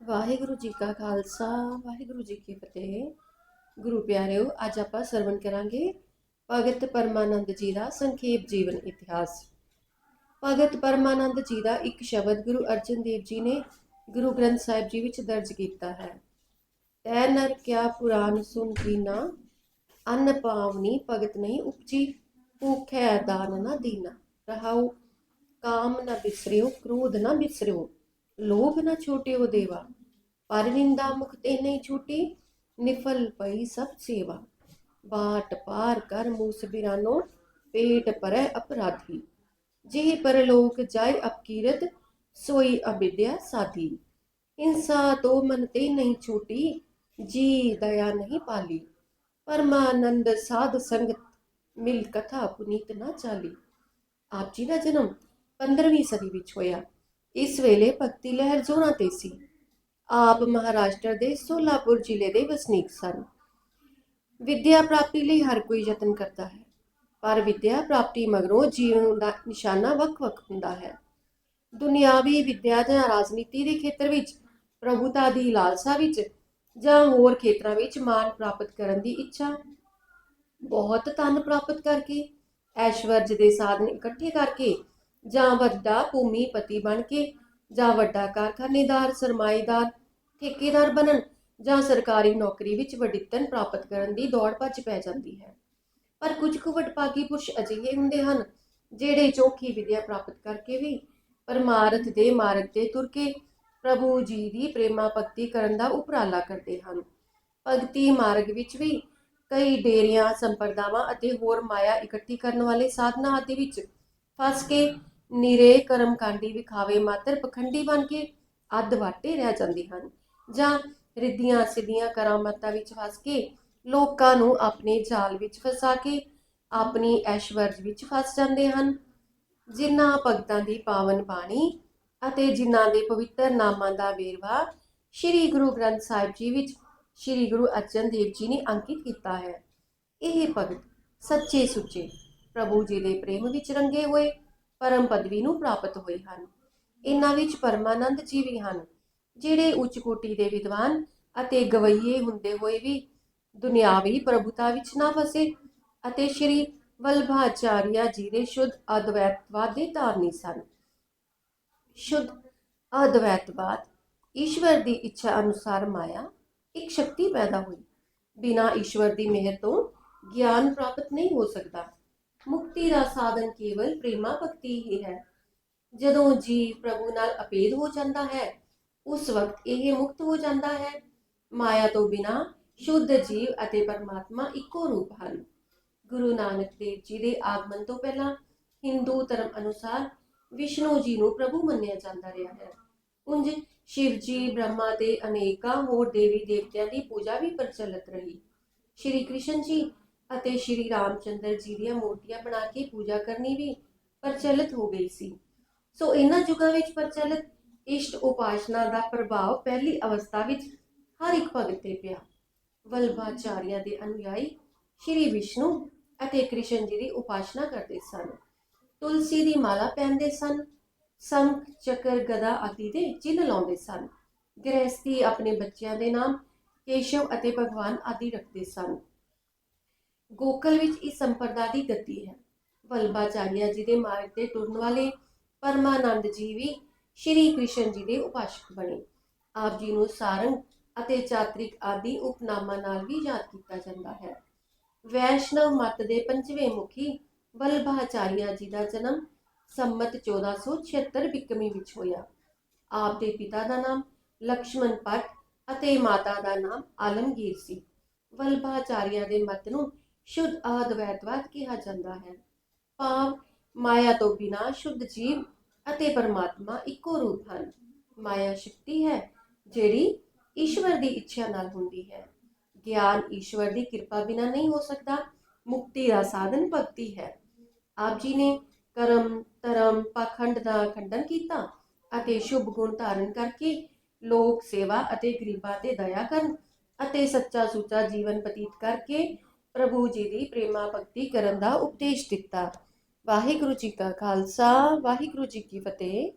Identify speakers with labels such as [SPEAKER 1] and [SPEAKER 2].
[SPEAKER 1] ਵਾਹਿਗੁਰੂ ਜੀ ਕਾ ਖਾਲਸਾ, ਵਾਹਿਗੁਰੂ ਜੀ ਕੀ ਫਤਿਹ। ਗੁਰੂ ਪਿਆਰਿਓ, ਅੱਜ ਆਪਾਂ ਸਰਵਣ ਕਰਾਂਗੇ ਭਗਤ ਪਰਮਾਨੰਦ ਜੀ ਦਾ ਸੰਖੇਪ ਜੀਵਨ ਇਤਿਹਾਸ। ਭਗਤ ਪਰਮਾਨੰਦ ਜੀ ਦਾ ਇੱਕ ਸ਼ਬਦ ਗੁਰੂ ਅਰਜਨ ਦੇਵ ਜੀ ਨੇ ਗੁਰੂ ਗ੍ਰੰਥ ਸਾਹਿਬ ਜੀ ਵਿੱਚ ਦਰਜ ਕੀਤਾ ਹੈ। ਤੈ ਨਰ ਕਿਆ ਪੁਰਾਨ ਸੁਨ ਕੀਨਾ ਅੰਨ ਪਾਵਨੀ ਭਗਤ ਨਹੀਂ ਉਪਜੀ, ਭੂਖੈ ਦਾਨ ਨਾ ਦੀਨਾ। ਰਹਾਉ, ਕਾਮ ਨਾ ਬਿਸਰਿਓ, ਕ੍ਰੋਧ ਨਾ ਬਿਸਰਿਓ। ਲੋਭ ਨਾ ਛੋਟਿਓ ਦੇਵਾ। ਪਰ ਨਿੰਦਾ ਮੁਖ ਤੇ ਨਹੀਂ ਛੂਟੀ, ਨਿਫਲ ਪਈ ਸਭ ਸੇਵਾ। ਬਾਟ ਪਾਰ ਕਰ ਮੂਸ ਬਿਰਾਨੋ, ਪੇਟ ਪਰੈ ਅਪਰਾਧੀ। ਜੇ ਪਰਲੋਕ ਜਾਏ ਅਪਕੀਰਤ, ਸੋਈ ਅਬਿਦਿਆ ਸਾਧੀ। ਹਿੰਸਾ ਤੋ ਮਨ ਤੇ ਨਹੀਂ ਛੂਟੀ, ਜੀ ਦਇਆ ਨਹੀਂ ਪਾਲੀ। ਪਰਮਾਨੰਦ ਸਾਧ ਸੰਗਤ, ਮਿਲ ਕਥਾ ਪੁਨੀਤ ਨਾ ਚਾਲੀ। ਆਪ ਜੀ ਦਾ ਜਨਮ 15ਵੀਂ ਸਦੀ ਵਿੱਚ ਹੋਇਆ। ਇਸ ਵੇਲੇ ਭਗਤੀ ਲਹਿਰ ਜ਼ੋਰਾਂ ਤੇ ਸੀ। ਆਪ ਮਹਾਰਾਸ਼ਟਰ ਦੇ ਸੋਲਾਪੁਰ ਜ਼ਿਲ੍ਹੇ ਦੇ ਵਸਨੀਕ ਸਨ। ਵਿਦਿਆ ਪ੍ਰਾਪਤੀ ਲਈ ਹਰ ਕੋਈ ਯਤਨ ਕਰਦਾ ਹੈ, ਪਰ ਵਿਦਿਆ ਪ੍ਰਾਪਤੀ ਮਗਰੋਂ ਜੀਵਨ ਦਾ ਨਿਸ਼ਾਨਾ ਵੱਖ-ਵੱਖ ਹੁੰਦਾ ਹੈ। ਦੁਨਿਆਵੀ ਵਿਦਿਆ ਜਾਂ ਰਾਜਨੀਤੀ ਦੇ ਖੇਤਰ ਵਿੱਚ, ਪ੍ਰਭੂਤਾ ਦੀ ਲਾਲਸਾ ਵਿੱਚ ਜਾਂ ਹੋਰ ਖੇਤਰਾਂ ਵਿੱਚ ਮਾਨ ਪ੍ਰਾਪਤ ਕਰਨ ਦੀ ਇੱਛਾ, ਬਹੁਤ ਧਨ ਪ੍ਰਾਪਤ ਕਰਕੇ, ਐਸ਼ਵਰਜ ਦੇ ਸਾਧਨ ਇਕੱਠੇ ਕਰਕੇ ਜਾਂ ਵੱਡਾ ਭੂਮੀਪਤੀ ਬਣ ਕੇ ਜਾਂ ਵੱਡਾ ਕਾਰਖਾਨੇਦਾਰ, ਸਰਮਾਏਦਾਰ, ਠੇਕੇਦਾਰ ਬਣਨ ਜਾਂ ਸਰਕਾਰੀ ਨੌਕਰੀ ਵਿੱਚ ਵਡਿੱਤਨ ਪ੍ਰਾਪਤ ਕਰਨ ਦੀ ਦੌੜ ਭੱਜ ਪੈ ਜਾਂਦੀ ਹੈ। ਪਰ ਕੁਝ ਕੁ ਵਡਭਾਗੀ ਪੁਰਸ਼ ਅਜਿਹੇ ਹੁੰਦੇ ਹਨ ਜਿਹੜੇ ਚੋਖੀ ਵਿਦਿਆ ਪ੍ਰਾਪਤ ਕਰਕੇ ਵੀ ਪਰਮਾਰਥ ਦੇ ਮਾਰਗ ਤੇ ਤੁਰ ਕੇ ਪ੍ਰਭੂ ਜੀ ਦੀ ਪ੍ਰੇਮਾ ਭਗਤੀ ਕਰਨ ਦਾ ਉਪਰਾਲਾ ਕਰਦੇ ਹਨ। ਭਗਤੀ ਮਾਰਗ ਵਿੱਚ ਵੀ ਕਈ ਡੇਰੀਆਂ, ਸੰਪਰਦਾਵਾਂ ਅਤੇ ਹੋਰ ਮਾਇਆ ਇਕੱਠੀ ਕਰਨ ਵਾਲੇ ਸਾਧਨਾ ਆਦਿ ਵਿੱਚ ਫਸ ਕੇ ਨਿਰੇ ਕਰਮਕਾਂਡੀ ਵਿਖਾਵੇ, ਮਾਤਰ ਪਖੰਡੀ ਬਣ ਕੇ ਅੱਧ ਵਾਟੇ ਰਹਿ ਜਾਂਦੇ ਹਨ। ਜਾਂ ਰਿੱਧੀਆਂ ਸਿੱਧੀਆਂ ਕਰਾਮਾਤਾਂ ਵਿੱਚ ਫਸ ਕੇ ਲੋਕਾਂ ਨੂੰ ਆਪਣੇ ਜਾਲ ਵਿੱਚ ਫਸਾ ਕੇ ਆਪਣੀ ਐਸ਼ਵਰਜ ਵਿੱਚ ਫਸ ਜਾਂਦੇ ਹਨ। ਜਿਨ੍ਹਾਂ ਭਗਤਾਂ ਦੀ ਪਾਵਨ ਬਾਣੀ ਅਤੇ ਜਿਨ੍ਹਾਂ ਦੇ ਪਵਿੱਤਰ ਨਾਮਾਂ ਦਾ ਵੇਰਵਾ ਸ੍ਰੀ ਗੁਰੂ ਗ੍ਰੰਥ ਸਾਹਿਬ ਜੀ ਵਿੱਚ ਸ੍ਰੀ ਗੁਰੂ ਅਰਜਨ ਦੇਵ ਜੀ ਨੇ ਅੰਕਿਤ ਕੀਤਾ ਹੈ। ਇਹ ਭਗਤ ਸੱਚੇ ਸੁੱਚੇ ਪ੍ਰਭੂ ਜੀ ਦੇ ਪ੍ਰੇਮ ਵਿੱਚ ਰੰਗੇ ਹੋਏ, ਪਰਮ ਪਦਵੀ ਨੂੰ ਪ੍ਰਾਪਤ ਹੋਏ ਹਨ। ਇਹਨਾਂ ਵਿੱਚ ਪਰਮਾਨੰਦ ਜੀ ਵੀ ਹਨ, ਜਿਹੜੇ ਉੱਚ ਕੋਟੀ ਦੇ ਵਿਦਵਾਨ ਅਤੇ ਗਵਈਏ ਹੁੰਦੇ ਹੋਏ ਵੀ ਦੁਨਿਆਵੀ ਪ੍ਰਭੂਤਾ ਵਿੱਚ ਨਾ ਫਸੇ ਅਤੇ ਸ਼੍ਰੀ ਵਲਭਾਚਾਰੀਆ ਜੀ ਦੇ ਸ਼ੁੱਧ ਅਦਵੈਤਵਾਦ ਦੇ ਧਾਰਨੀ ਸਨ। ਸ਼ੁੱਧ ਅਦਵੈਤਵਾਦ ਈਸ਼ਵਰ ਦੀ ਇੱਛਾ ਅਨੁਸਾਰ ਮਾਇਆ ਇੱਕ ਸ਼ਕਤੀ ਪੈਦਾ ਹੋਈ। ਬਿਨਾਂ ਈਸ਼ਵਰ ਦੀ ਮਿਹਰ ਤੋਂ ਗਿਆਨ ਪ੍ਰਾਪਤ ਨਹੀਂ ਹੋ ਸਕਦਾ। ਮੁਕਤੀ ਦਾ ਸਾਧਨ ਕੇਵਲ ਪ੍ਰੇਮਾ ਭਗਤੀ ਹੀ ਹੈ। ਜਦੋਂ ਜੀਵ ਪ੍ਰਭੂ ਨਾਲ ਅਪੇਧ ਹੋ ਜਾਂਦਾ ਹੈ, ਉਸ ਵਕਤ ਇਹ ਮੁਕਤ ਹੋ ਜਾਂਦਾ ਹੈ। ਮਾਇਆ ਤੋਂ ਬਿਨਾ ਸ਼ੁੱਧ ਜੀਵ ਅਤੇ ਪਰਮਾਤਮਾ ਇੱਕੋ ਰੂਪ ਹਨ। ਗੁਰੂ ਨਾਨਕ ਦੇਵ ਜੀ ਦੇ ਆਗਮਨ ਤੋਂ ਪਹਿਲਾਂ ਹਿੰਦੂ ਧਰਮ ਅਨੁਸਾਰ ਵਿਸ਼ਨੂੰ ਜੀ ਨੂੰ ਪ੍ਰਭੂ ਮੰਨਿਆ ਜਾਂਦਾ ਰਿਹਾ ਹੈ। ਉਂਝ ਸ਼ਿਵ ਜੀ, ਬ੍ਰਹਮਾ ਤੇ ਅਨੇਕਾਂ ਹੋਰ ਦੇਵੀ ਦੇਵਤਿਆਂ ਦੀ ਪੂਜਾ ਵੀ ਪ੍ਰਚਲਿਤ ਰਹੀ। ਸ਼੍ਰੀ ਕ੍ਰਿਸ਼ਨ ਜੀ ਅਤੇ ਸ਼੍ਰੀ ਰਾਮਚੰਦਰ ਜੀ ਦੀਆਂ ਮੂਰਤੀਆਂ ਬਣਾ ਕੇ ਪੂਜਾ ਕਰਨੀ ਵੀ ਪ੍ਰਚਲਿਤ ਹੋ ਗਈ ਸੀ। ਸੋ ਇਹਨਾਂ ਯੁੱਗਾਂ ਵਿੱਚ ਪ੍ਰਚਲਿਤ ਇਸ਼ਟ ਉਪਾਸ਼ਨਾ ਦਾ ਪ੍ਰਭਾਵ ਪਹਿਲੀ ਅਵਸਥਾ ਵਿੱਚ ਹਰ ਇੱਕ ਭਗਤ ਤੇ ਪਿਆ। ਵਲਭਾਚਾਰੀਆ ਦੇ ਅਨੁਯਾਈ ਸ਼੍ਰੀ ਵਿਸ਼ਨੂੰ ਅਤੇ ਕ੍ਰਿਸ਼ਨ ਜੀ ਦੀ ਉਪਾਸ਼ਨਾ ਕਰਦੇ ਸਨ। ਤੁਲਸੀ ਦੀ ਮਾਲਾ ਪਹਿਨਦੇ ਸਨ, ਸੰਖ, ਚੱਕਰ, ਗਦਾ ਆਦਿ ਦੇ ਚਿੰਨ੍ਹ ਲਾਉਂਦੇ ਸਨ। ਗ੍ਰਹਿਸਥੀ ਆਪਣੇ ਬੱਚਿਆਂ ਦੇ ਨਾਮ ਕੇਸ਼ਵ ਅਤੇ ਭਗਵਾਨ ਆਦਿ ਰੱਖਦੇ ਸਨ। ਗੋਕਲ ਵਿੱਚ ਇਸ ਸੰਪਰਦਾ ਦੀ ਗਤੀ ਹੈ। ਵਲਭਾਚਾਰੀਆ ਜੀ ਦੇ ਮਾਰਗ ਤੇ ਟੁਰਨ ਵਾਲੇ ਪਰਮਾਨੰਦ ਜੀ ਵੀ ਸ਼੍ਰੀ ਕ੍ਰਿਸ਼ਨ ਜੀ ਦੇ ਉਪਾਸ਼ਕ ਬਣੇ। ਆਪ ਜੀ ਨੂੰ ਸਾਰੰਗ ਅਤੇ ਚਾਤ੍ਰਿਕ ਆਦਿ ਉਪਨਾਮਾਂ ਨਾਲ ਵੀ ਯਾਦ ਕੀਤਾ ਜਾਂਦਾ ਹੈ। ਵੈਸ਼ਨਵ ਮਤ ਦੇ ਪੰਜਵੇਂ ਮੁਖੀ ਵਲਭਾਚਾਰੀਆ ਜੀ ਦਾ ਜਨਮ ਸੰਮਤ 1476 ਬਿਕਮੀ ਵਿੱਚ ਹੋਇਆ। ਆਪ ਦੇ ਪਿਤਾ ਦਾ ਨਾਮ ਲਕਸ਼ਮਣ ਭੱਟ ਅਤੇ ਮਾਤਾ ਦਾ ਨਾਮ ਆਲਮਗੀਰ ਸੀ। ਵਲਭਾਚਾਰੀਆ ਦੇ ਮਤ ਨੂੰ ਸ਼ੁੱਧ ਅਦਵੈਤਵਾਦ ਕਿਹਾ ਜਾਂਦਾ ਹੈ। ਭਾਵ ਮਾਇਆ ਤੋਂ ਬਿਨਾ ਸ਼ੁੱਧ ਜੀਵ ਅਤੇ ਪਰਮਾਤਮਾ ਇੱਕੋ ਰੂਪ ਹਨ। ਮਾਇਆ ਸ਼ਕਤੀ ਹੈ, ਜਿਹੜੀ ਈਸ਼ਵਰ ਦੀ ਇੱਛਾ ਨਾਲ ਹੁੰਦੀ ਹੈ। ਗਿਆਨ ਈਸ਼ਵਰ ਦੀ ਕਿਰਪਾ ਬਿਨਾ ਨਹੀਂ ਹੋ ਸਕਦਾ, ਮੁਕਤੀ ਦਾ ਸਾਧਨ ਭਗਤੀ ਹੈ। ਆਪ ਜੀ ਨੇ ਕਰਮ, ਧਰਮ, ਪਾਖੰਡ ਦਾ ਖੰਡਨ ਕੀਤਾ ਅਤੇ ਸ਼ੁਭ ਗੁਣ ਧਾਰਨ ਕਰਕੇ ਲੋਕ ਸੇਵਾ ਅਤੇ ਗਰੀਬਾਂ ਤੇ ਦਇਆ ਕਰਨ ਅਤੇ ਸੱਚਾ ਸੁੱਚਾ ਜੀਵਨ ਬਤੀਤ ਕਰਕੇ ਪ੍ਰਭੂ ਜੀ ਦੀ ਪ੍ਰੇਮਾ ਭਗਤੀ ਕਰਨ ਦਾ ਉਪਦੇਸ਼ ਦਿੱਤਾ। ਵਾਹਿਗੁਰੂ ਜੀ ਕਾ ਖਾਲਸਾ, ਵਾਹਿਗੁਰੂ ਜੀ ਕੀ ਫਤਿਹ।